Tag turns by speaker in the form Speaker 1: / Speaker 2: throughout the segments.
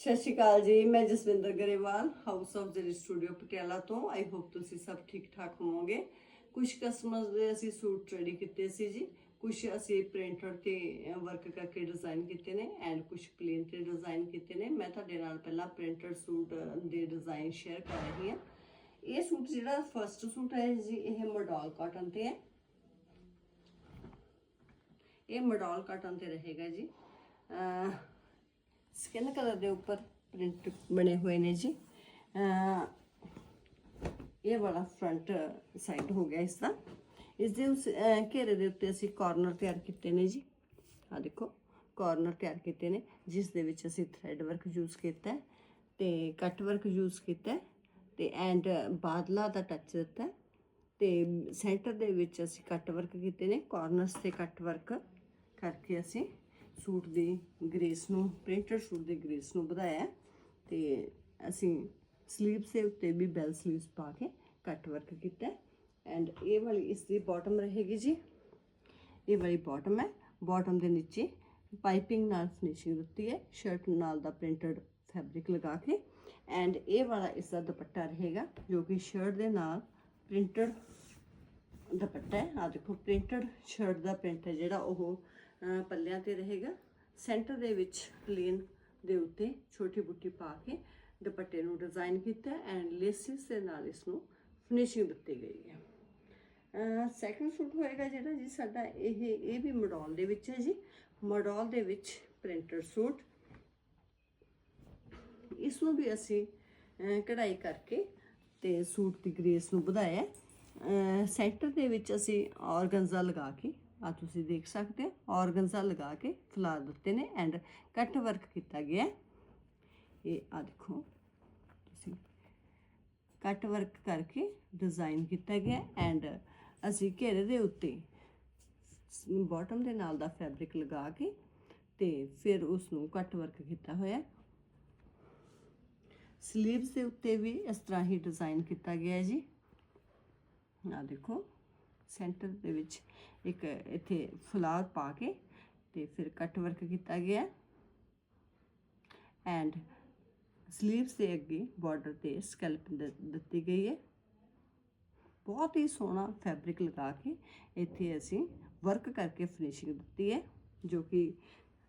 Speaker 1: ਸਤਿ ਸ਼੍ਰੀ ਅਕਾਲ ਜੀ, ਮੈਂ Jaswinder Grewal house of Zari studio Patiala ਤੋਂ। ਆਈ ਹੋਪ ਤੁਸੀਂ ਸਭ ਠੀਕ ਠਾਕ ਹੋਵੋਗੇ। ਕੁਝ ਕਸਟਮਰਸ ਦੇ ਅਸੀਂ ਸੂਟ ਰੈਡੀ ਕੀਤੇ ਸੀ ਜੀ। ਕੁਝ ਅਸੀਂ ਪ੍ਰਿੰਟਰ ਤੇ ਵਰਕ ਕਰਕੇ ਡਿਜ਼ਾਈਨ ਕੀਤੇ ਨੇ ਐਂਡ ਕੁਝ ਪਲੇਨ ਤੇ ਡਿਜ਼ਾਈਨ ਕੀਤੇ ਨੇ। ਮੈਂ ਤੁਹਾਡੇ ਨਾਲ ਪਹਿਲਾਂ ਪ੍ਰਿੰਟਡ ਸੂਟ ਦੇ ਡਿਜ਼ਾਈਨ ਸ਼ੇਅਰ ਕਰ ਰਹੀ ਹਾਂ। ਇਹ ਸੂਟ ਜਿਹੜਾ ਫਰਸਟ ਸੂਟ ਹੈ ਜੀ, ਇਹ ਮੋਡਲ ਕਾਟਨ ਤੇ ਹੈ। ਇਹ ਮੋਡਲ ਕਾਟਨ ਤੇ ਰਹੇਗਾ ਜੀ। ਸਕਿਨ ਕਲਰ ਦੇ ਉੱਪਰ ਪ੍ਰਿੰਟ ਬਣੇ ਹੋਏ ਨੇ ਜੀ। ਇਹ ਵਾਲਾ ਫਰੰਟ ਸਾਈਡ ਹੋ ਗਿਆ ਇਸ ਦਾ ਇਸ ਦੇ ਉਸ ਘੇਰੇ ਦੇ ਉੱਤੇ ਅਸੀਂ ਕਾਰਨਰ ਤਿਆਰ ਕੀਤੇ ਨੇ ਜੀ। ਆ ਦੇਖੋ ਕਾਰਨਰ ਤਿਆਰ ਕੀਤੇ ਨੇ, ਜਿਸ ਦੇ ਵਿੱਚ ਅਸੀਂ ਥ੍ਰੈਡ ਵਰਕ ਯੂਜ਼ ਕੀਤਾ ਹੈ ਤੇ ਕੱਟ ਵਰਕ ਯੂਜ਼ ਕੀਤਾ ਹੈ ਤੇ ਐਂਡ ਬਾਦਲਾ ਦਾ ਟੱਚ ਦਿੱਤਾ ਹੈ ਤੇ ਸੈਂਟਰ ਦੇ ਵਿੱਚ ਅਸੀਂ ਕੱਟ ਵਰਕ ਕੀਤੇ ਨੇ ਕਾਰਨਰਸ ਤੇ ਕੱਟ ਵਰਕ ਕਰਕੇ ਅਸੀਂ ਸੂਟ ਦੀ ਗ੍ਰੇਸ ਨੂੰ ਪ੍ਰਿੰਟਡ ਸੂਟ ਦੀ ਗ੍ਰੇਸ ਨੂੰ ਵਧਾਇਆ ਹੈ ਤੇ ਅਸੀਂ ਸਲੀਵਸ ਦੇ ਉੱਤੇ ਵੀ ਬੈਲ ਸਲੀਵਸ ਪਾ ਕੇ ਕੱਟ ਵਰਕ ਕੀਤਾ। ਐਂਡ ਇਹ ਵਾਲੀ ਇਸ ਦੀ ਬਾਟਮ ਰਹੇਗੀ ਜੀ। ਇਹ ਵਾਲੀ ਬਾਟਮ ਹੈ। ਬਾਟਮ ਦੇ ਨੀਚੇ ਪਾਈਪਿੰਗ ਨਾਲ ਫਿਨਿਸ਼ਿੰਗ ਦਿੱਤੀ ਹੈ। ਸ਼ਰਟ ਨਾਲ ਦਾ ਪ੍ਰਿੰਟਡ ਫੈਬਰਿਕ ਲਗਾ ਕੇ। ਐਂਡ ਇਹ ਵਾਲਾ ਇਸ ਦਾ ਦੁਪੱਟਾ ਰਹੇਗਾ ਜੋ ਕਿ ਸ਼ਰਟ ਦੇ ਨਾਲ ਪ੍ਰਿੰਟਡ ਦੁਪੱਟਾ ਹੈ। ਆ ਦੇਖੋ ਪ੍ਰਿੰਟਡ ਸ਼ਰਟ ਦਾ ਪ੍ਰਿੰਟ ਹੈ ਜਿਹੜਾ ਉਹ ਪੱਲਿਆਂ ਤੇ ਰਹੇਗਾ। ਸੈਂਟਰ ਦੇ ਵਿੱਚ ਪਲੇਨ ਦੇ ਉੱਤੇ ਛੋਟੀ ਬੁੱਟੀ ਪਾ ਕੇ ਦੁਪੱਟੇ ਨੂੰ ਡਿਜ਼ਾਈਨ ਕੀਤਾ ਐਂਡ ਲੇਸਿਸ ਦੇ ਨਾਲ ਇਸ ਨੂੰ ਫਿਨਿਸ਼ਿੰਗ ਦਿੱਤੀ ਗਈ ਹੈ। ਸੈਕੰਡ ਸੂਟ ਹੋਏਗਾ ਜਿਹੜਾ ਜੀ ਸਾਡਾ ਇਹ ਇਹ ਵੀ ਮਡੌਲ ਦੇ ਵਿੱਚ ਹੈ ਜੀ। ਮਡੌਲ ਦੇ ਵਿੱਚ ਪ੍ਰਿੰਟਡ ਸੂਟ। ਇਸ ਨੂੰ ਵੀ ਅਸੀਂ ਕਢਾਈ ਕਰਕੇ ਤੇ ਸੂਟ ਦੀ ਗ੍ਰੇਸ ਨੂੰ ਵਧਾਇਆ। ਸੈਂਟਰ ਦੇ ਵਿੱਚ ਅਸੀਂ ਔਰਗੰਜ਼ਾ ਲਗਾ ਕੇ ਆ ਤੁਸੀਂ ਦੇਖ ਸਕਦੇ ਹੋ ਔਰਗੰਜ਼ਾ ਲਗਾ ਕੇ ਫਲਾਰ ਦਿੱਤੇ ਨੇ ਐਂਡ ਕੱਟ ਵਰਕ ਕੀਤਾ ਗਿਆ ਇਹ ਆ ਦੇਖੋ, ਤੁਸੀਂ ਕੱਟ ਵਰਕ ਕਰਕੇ ਡਿਜ਼ਾਈਨ ਕੀਤਾ ਗਿਆ ਐਂਡ ਅਸੀਂ ਘੇਰੇ ਦੇ ਉੱਤੇ ਬਾਟਮ ਦੇ ਨਾਲ ਦਾ ਫੈਬਰਿਕ ਲਗਾ ਕੇ ਤੇ ਫਿਰ ਉਸ ਨੂੰ ਕੱਟ ਵਰਕ ਕੀਤਾ ਹੋਇਆ ਸਲੀਵਸ ਦੇ ਉੱਤੇ ਵੀ ਇਸ ਤਰ੍ਹਾਂ ਹੀ ਡਿਜ਼ਾਈਨ ਕੀਤਾ ਗਿਆ ਜੀ। ਆ ਦੇਖੋ ਸੈਂਟਰ ਦੇ ਵਿੱਚ ਇੱਕ ਇੱਥੇ ਫਲਾਵਰ ਪਾ ਕੇ ਤੇ ਫਿਰ ਕੱਟ ਵਰਕ ਕੀਤਾ ਗਿਆ। ਐਂਡ ਸਲੀਵਸ ਦੇ ਅੱਗੇ ਬਾਰਡਰ ਤੇ ਸਕੈਲਪ ਦਿੱਤੀ ਗਈ ਹੈ। ਬਹੁਤ ਹੀ ਸੋਹਣਾ ਫੈਬਰਿਕ ਲਗਾ ਕੇ ਇੱਥੇ ਅਸੀਂ ਵਰਕ ਕਰਕੇ ਫਿਨਿਸ਼ਿੰਗ ਦਿੱਤੀ ਹੈ, ਜੋ ਕਿ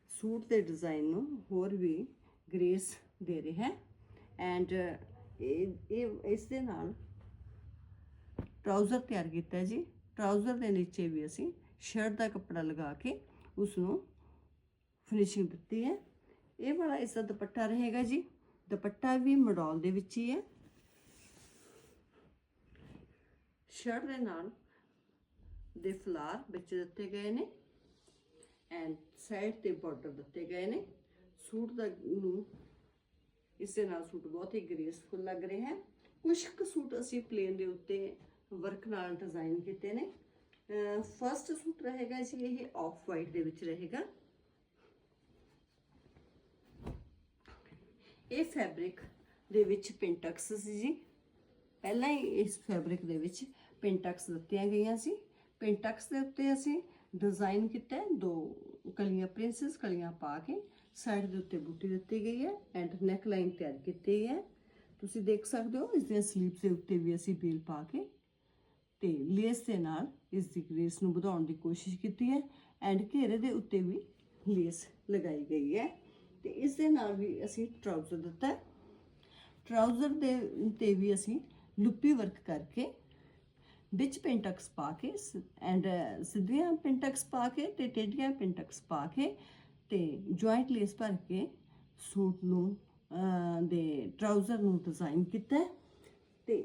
Speaker 1: ਸੂਟ ਦੇ ਡਿਜ਼ਾਈਨ ਨੂੰ ਹੋਰ ਵੀ ਗ੍ਰੇਸ ਦੇ ਰਿਹਾ ਹੈ। ਐਂਡ ਇਹ ਇਹ, ਇਸ ਦੇ ਨਾਲ ਟਰਾਊਜ਼ਰ ਤਿਆਰ ਕੀਤਾ ਜੀ। ਟਰਾਊਜ਼ਰ ਦੇ ਨੀਚੇ ਵੀ ਅਸੀਂ ਸ਼ਰਟ ਦਾ ਕੱਪੜਾ ਲਗਾ ਕੇ ਉਸ ਨੂੰ ਫਿਨਿਸ਼ਿੰਗ ਦਿੱਤੀ ਹੈ। ਇਹ ਵਾਲਾ ਇਸ ਦਾ ਦੁਪੱਟਾ ਰਹੇਗਾ ਜੀ। ਦੁਪੱਟਾ ਵੀ ਮਡੌਲ ਦੇ ਵਿੱਚ ਹੀ ਹੈ। ਸ਼ਰਟ ਦੇ ਨਾਲ ਦੇ ਫਲਾਰ ਵਿੱਚ ਦਿੱਤੇ ਗਏ ਨੇ ਐਂਡ ਸਾਈਡ ਤੇ ਬਾਰਡਰ ਦਿੱਤੇ ਗਏ ਨੇ। ਸੂਟ ਦਾ ਨੂੰ ਇਸ ਦੇ ਨਾਲ ਸੂਟ ਬਹੁਤ ਹੀ ਗ੍ਰੇਸਫੁਲ ਲੱਗ ਰਿਹਾ ਹੈ। ਕੁਝ ਕੁ ਸੂਟ ਅਸੀਂ ਪਲੇਨ ਦੇ ਉੱਤੇ ਵਰਕ ਨਾਲ ਡਿਜ਼ਾਈਨ ਕੀਤੇ ਨੇ। ਫਰਸਟ ਸੂਟ ਰਹੇਗਾ ਜੀ ਇਹ ਆਫ ਵਾਈਟ ਦੇ ਵਿੱਚ ਰਹੇਗਾ। ਇਹ ਫੈਬਰਿਕ ਦੇ ਵਿੱਚ ਪਿੰਟਕਸ ਸੀ ਜੀ। ਪਹਿਲਾਂ ਹੀ ਇਸ ਫੈਬਰਿਕ ਦੇ ਵਿੱਚ ਪਿੰਟਕਸ ਦਿੱਤੀਆਂ ਗਈਆਂ ਸੀ। ਪਿੰਟਕਸ ਦੇ ਉੱਤੇ ਅਸੀਂ ਡਿਜ਼ਾਈਨ ਕੀਤਾ ਦੋ ਕਲੀਆਂ ਪ੍ਰਿੰਸੈਸ ਕਲੀਆਂ ਪਾ ਕੇ ਸਾਈਡ ਦੇ ਉੱਤੇ ਬੂਟੀ ਦਿੱਤੀ ਗਈ ਹੈ ਐਂਡ ਨੈਕ ਲਾਈਨ ਤਿਆਰ ਕੀਤੀ ਹੈ। ਤੁਸੀਂ ਦੇਖ ਸਕਦੇ ਹੋ ਇਸ ਦੀਆਂ ਸਲੀਵਸ ਦੇ ਉੱਤੇ ਵੀ ਅਸੀਂ ਬੇਲ ਪਾ ਕੇ ਤੇ ਲੇਸ ਦੇ ਨਾਲ ਇਸ ਦੀ ਗ੍ਰੇਸ ਨੂੰ ਵਧਾਉਣ ਦੀ ਕੋਸ਼ਿਸ਼ ਕੀਤੀ ਹੈ ਐਂਡ ਘੇਰੇ ਦੇ ਉੱਤੇ ਵੀ ਲੇਸ ਲਗਾਈ ਗਈ ਹੈ ਤੇ ਇਸ ਦੇ ਨਾਲ ਵੀ ਅਸੀਂ ਟਰਾਊਜ਼ਰ ਦਿੱਤਾ ਟਰਾਊਜ਼ਰ ਦੇ ਤੇ ਵੀ ਅਸੀਂ ਲੁੱਪੀ ਵਰਕ ਕਰਕੇ ਵਿੱਚ ਪਿੰਟਕਸ ਪਾ ਕੇ ਐਂਡ ਸਿੱਧੀਆਂ ਪਿੰਟਕਸ ਪਾ ਕੇ ਤੇ ਟੇਢੀਆਂ ਪਿੰਟਕਸ ਪਾ ਕੇ ਤੇ ਜੁਆਇੰਟ ਲੇਸ ਭਰ ਕੇ ਸੂਟ ਨੂੰ ਦੇ ਟਰਾਊਜ਼ਰ ਨੂੰ ਡਿਜ਼ਾਈਨ ਕੀਤਾ ਹੈ। ਤੇ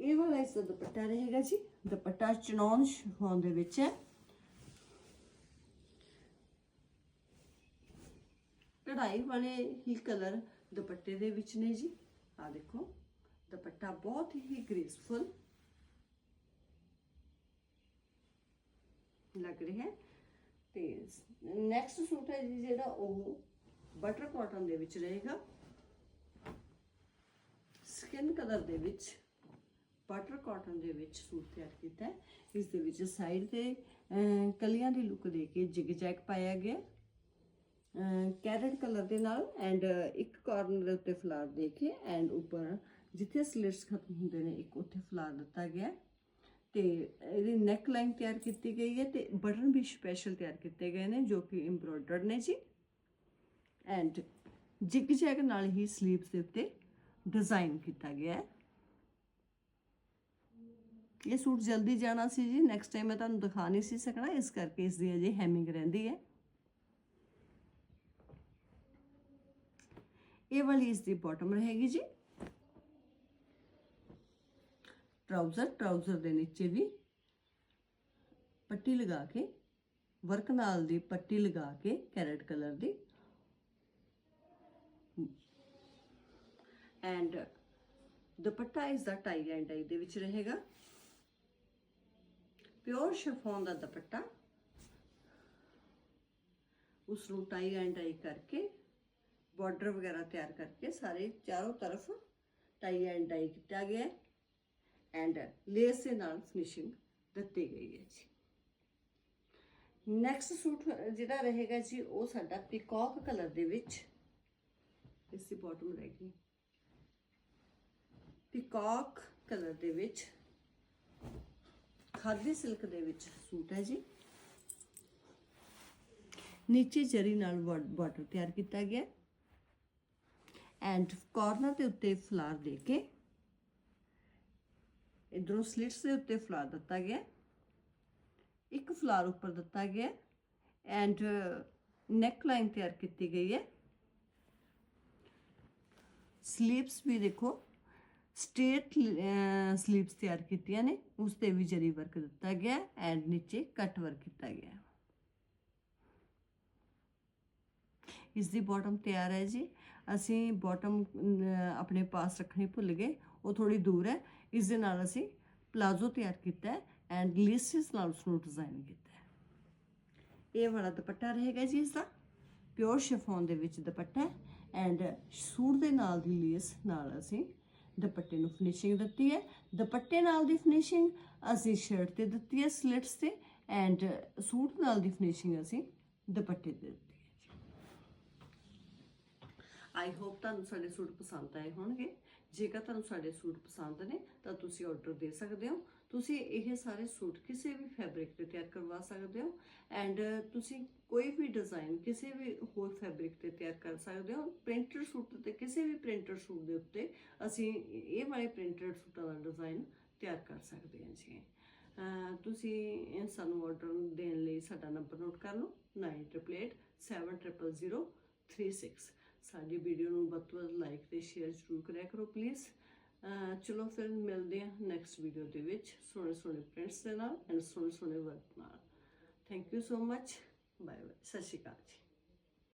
Speaker 1: ਇਹ ਵਾਲਾ ਇਸ ਦਾ ਦੁਪੱਟਾ ਰਹੇਗਾ ਜੀ, ਦੁਪੱਟਾ ਚਨੌਨ ਸ਼ਿਫੋਨ ਦੇ ਵਿੱਚ ਹੈ। ਕਢਾਈ ਵਾਲੇ ਹੀ ਕਲਰ ਦੁਪੱਟੇ ਦੇ ਵਿੱਚ ਨੇ ਜੀ। ਆ ਦੇਖੋ, ਦੁਪੱਟਾ ਬਹੁਤ ਹੀ ਗ੍ਰੇਸਫੁਲ ਲੱਗ ਰਿਹਾ ਹੈ। ਤੇ ਨੈਕਸਟ ਸੂਟ ਹੈ ਜੀ ਜਿਹੜਾ ਉਹ ਬਟਰ ਕਾਟਨ ਦੇ ਵਿੱਚ ਰਹੇਗਾ। ਸਕਿਨ ਕਲਰ ਦੇ ਵਿੱਚ ਵਾਟਰ ਕਾਟਨ ਦੇ ਵਿੱਚ ਸੂਟ ਤਿਆਰ ਕੀਤਾ ਹੈ। ਇਸ ਦੇ ਵਿੱਚ ਸਾਈਡ ਤੇ ਕਲੀਆਂ ਦੀ ਲੁੱਕ ਦੇ ਕੇ ਜਿਗ ਜੈਗ ਪਾਇਆ ਗਿਆ ਕੈਰਟ ਕਲਰ ਦੇ ਨਾਲ ਐਂਡ ਇੱਕ ਕਾਰਨਰ ਦੇ ਉੱਤੇ ਫਲਾਰ ਦੇ ਕੇ ਐਂਡ ਉੱਪਰ ਜਿੱਥੇ ਸਲਿਟਸ ਖਤਮ ਹੁੰਦੇ ਨੇ, ਇੱਕ ਉੱਥੇ ਫਲਾਰ ਦਿੱਤਾ ਗਿਆ ਹੈ। ਤੇ ਇਹਦੀ ਨੈਕ ਲਾਈਨ ਤਿਆਰ ਕੀਤੀ ਗਈ ਹੈ ਤੇ ਬਟਨ ਵੀ ਸਪੈਸ਼ਲ ਤਿਆਰ ਕੀਤੇ ਗਏ ਨੇ ਜੋ ਕਿ ਐਮਬ੍ਰੋਇਡਰਡ ਨੇ ਜੀ। ਐਂਡ ਜਿਗ ਜੈਗ ਨਾਲ ਹੀ ਸਲੀਵਸ ਦੇ ਉੱਤੇ ਡਿਜ਼ਾਈਨ ਕੀਤਾ ਗਿਆ ਹੈ। ਇਹ ਸੂਟ ਜਲਦੀ ਜਾਣਾ ਸੀ ਜੀ ਨੈਕਸਟ ਟਾਈਮ ਮੈਂ ਤੁਹਾਨੂੰ ਦਿਖਾ ਨਹੀਂ ਸੀ ਸਕਣਾ, ਇਸ ਕਰਕੇ ਇਸ ਦੀ ਅਜੇ ਹੈਮਿੰਗ ਰਹਿੰਦੀ ਹੈ। ਇਹ ਵਾਲੀ ਇਸ ਦੀ ਬਾਟਮ ਰਹੇਗੀ ਜੀ। ਟਰਾਊਜ਼ਰ ਟਰਾਊਜ਼ਰ ਦੇ ਨੀਚੇ ਵੀ ਪੱਟੀ ਲਗਾ ਕੇ ਵਰਕ ਨਾਲ ਦੀ ਪੱਟੀ ਲਗਾ ਕੇ ਕੈਰਟ ਕਲਰ ਦੀ। ਐਂਡ ਦੁਪੱਟਾ ਇਸ ਦਾ ਟਾਈ ਐਂਡ ਡਾਈ ਦੇ ਵਿੱਚ ਰਹੇਗਾ। ਪਿਓਰ ਸ਼ਿਫੋਨ ਦਾ ਦੁਪੱਟਾ। ਉਸ ਨੂੰ ਟਾਈ ਐਂਡ ਡਾਈ ਕਰਕੇ, ਬਾਰਡਰ ਵਗੈਰਾ ਤਿਆਰ ਕਰਕੇ ਸਾਰੇ ਚਾਰੋਂ ਤਰਫ ਟਾਈ ਐਂਡ ਡਾਈ ਕੀਤਾ ਗਿਆ ਹੈ। ਐਂਡ ਲੇਸ ਦੇ ਨਾਲ ਫਿਨਿਸ਼ਿੰਗ ਦਿੱਤੀ ਗਈ ਹੈ ਜੀ। ਨੈਕਸਟ ਸੂਟ ਜਿਹੜਾ ਰਹੇਗਾ ਜੀ, ਉਹ ਸਾਡਾ ਪਿਕੌਕ ਕਲਰ ਦੇ ਵਿੱਚ। ਇਸ ਦੀ ਬਾਟਮ ਰਹੇਗੀ ਪਿਕੌਕ ਕਲਰ ਦੇ ਵਿੱਚ ਖਾਦੀ ਸਿਲਕ ਦੇ ਵਿੱਚ ਸੂਟ ਹੈ ਜੀ। ਨੀਚੇ ਜਰੀ ਨਾਲ ਬਾਰਡਰ ਤਿਆਰ ਕੀਤਾ ਗਿਆ ਐਂਡ ਕਾਰਨਰ ਦੇ ਉੱਤੇ ਫਲਾਰ ਦੇ ਕੇ ਇਧਰੋਂ ਸਲਿਟਸ ਦੇ ਉੱਤੇ ਫਲਾਰ ਦਿੱਤਾ ਗਿਆ ਇੱਕ ਫਲਾਰ ਉੱਪਰ ਦਿੱਤਾ ਗਿਆ ਐਂਡ ਨੈਕ ਲਾਈਨ ਤਿਆਰ ਕੀਤੀ ਗਈ ਹੈ। ਸਲੀਵਸ ਵੀ ਦੇਖੋ ਸਟੇਟ ਸਲੀਵਸ ਤਿਆਰ ਕੀਤੀਆਂ ਨੇ, ਉਸ ਤੇ ਵੀ ਜਰੀ ਵਰਕ ਦਿੱਤਾ ਗਿਆ, ਐਂਡ ਨੀਚੇ ਕੱਟ ਵਰਕ ਕੀਤਾ ਗਿਆ। ਇਸ ਦੀ ਬਾਟਮ ਤਿਆਰ ਹੈ ਜੀ। ਅਸੀਂ ਬਾਟਮ ਆਪਣੇ ਪਾਸ ਰੱਖਣੀ ਭੁੱਲ ਗਏ, ਉਹ ਥੋੜੀ ਦੂਰ ਹੈ। ਇਸ ਦੇ ਨਾਲ ਅਸੀਂ ਪਲਾਜ਼ੋ ਤਿਆਰ ਕੀਤਾ ਹੈ, ਐਂਡ ਲੇਸਿਸ ਨਾਲ ਉਸ ਨੂੰ ਡਿਜ਼ਾਈਨ ਕੀਤਾ ਹੈ। ਇਹ ਵਾਲਾ ਦੁਪੱਟਾ ਰਹੇਗਾ ਜੀ ਇਸ ਦਾ ਪਿਓਰ ਸ਼ਿਫੋਨ ਦੇ ਵਿੱਚ ਦੁਪੱਟਾ ਐਂਡ ਸੂਟ ਦੇ ਨਾਲ ਦੀ ਲੇਸ ਨਾਲ ਅਸੀਂ ਦੁਪੱਟੇ ਨੂੰ ਫਿਨਿਸ਼ਿੰਗ ਦਿੱਤੀ ਹੈ। ਦੁਪੱਟੇ ਨਾਲ ਦੀ ਫਿਨਿਸ਼ਿੰਗ ਅਸੀਂ ਸ਼ਰਟ ਤੇ ਦਿੱਤੀ ਹੈ ਸਲਿਟਸ ਤੇ ਐਂਡ ਸੂਟ ਨਾਲ ਦੀ ਫਿਨਿਸ਼ਿੰਗ ਅਸੀਂ ਦੁਪੱਟੇ ਤੇ ਦਿੱਤੀ ਹੈ ਆਈ ਹੋਪ ਤੁਹਾਨੂੰ ਸਾਡੇ ਸੂਟ ਪਸੰਦ ਆਏ ਹੋਣਗੇ। ਜੇਕਰ ਤੁਹਾਨੂੰ ਸਾਡੇ ਸੂਟ ਪਸੰਦ ਨੇ, ਤਾਂ ਤੁਸੀਂ ਆਰਡਰ ਦੇ ਸਕਦੇ ਹੋ। ਤੁਸੀਂ ਇਹ ਸਾਰੇ ਸੂਟ ਕਿਸੇ ਵੀ ਫੈਬਰਿਕ ਤੇ ਤਿਆਰ ਕਰਵਾ ਸਕਦੇ ਹੋ। ਐਂਡ ਤੁਸੀਂ ਕੋਈ ਵੀ ਡਿਜ਼ਾਈਨ ਕਿਸੇ ਵੀ ਹੋਰ ਫੈਬਰਿਕ ਤੇ ਤਿਆਰ ਕਰ ਸਕਦੇ ਹੋ ਪ੍ਰਿੰਟਡ ਸੂਟ ਤੇ, ਕਿਸੇ ਵੀ ਪ੍ਰਿੰਟਡ ਸੂਟ ਦੇ ਉੱਤੇ ਅਸੀਂ ਇਹ ਵਾਲੇ ਪ੍ਰਿੰਟਡ ਸੂਟਾਂ ਦਾ ਡਿਜ਼ਾਈਨ ਤਿਆਰ ਕਰ ਸਕਦੇ ਹਾਂ ਜੀ। ਤੁਸੀਂ ਸਾਨੂੰ ਆਰਡਰ ਦੇਣ ਲਈ ਸਾਡਾ ਨੰਬਰ ਨੋਟ ਕਰ ਲਓ 9807000036 ਸਾਡੀ ਵੀਡੀਓ ਨੂੰ ਵੱਧ ਤੋਂ ਵੱਧ ਲਾਈਕ ਤੇ ਸ਼ੇਅਰ ਜ਼ਰੂਰ ਕਰਿਆ ਕਰੋ ਪਲੀਜ਼ ਚਲੋ ਫਿਰ ਮਿਲਦੇ ਹਾਂ ਨੈਕਸਟ ਵੀਡੀਓ ਦੇ ਵਿੱਚ। ਸੋਹਣੇ ਸੋਹਣੇ ਪ੍ਰਿੰਟਸ ਦੇ ਨਾਲ ਐਂਡ ਸੋਹਣੇ ਸੋਹਣੇ ਵਰਕ ਨਾਲ। Thank you so much bye bye ਸਤਿ ਸ਼੍ਰੀ ਅਕਾਲ ਜੀ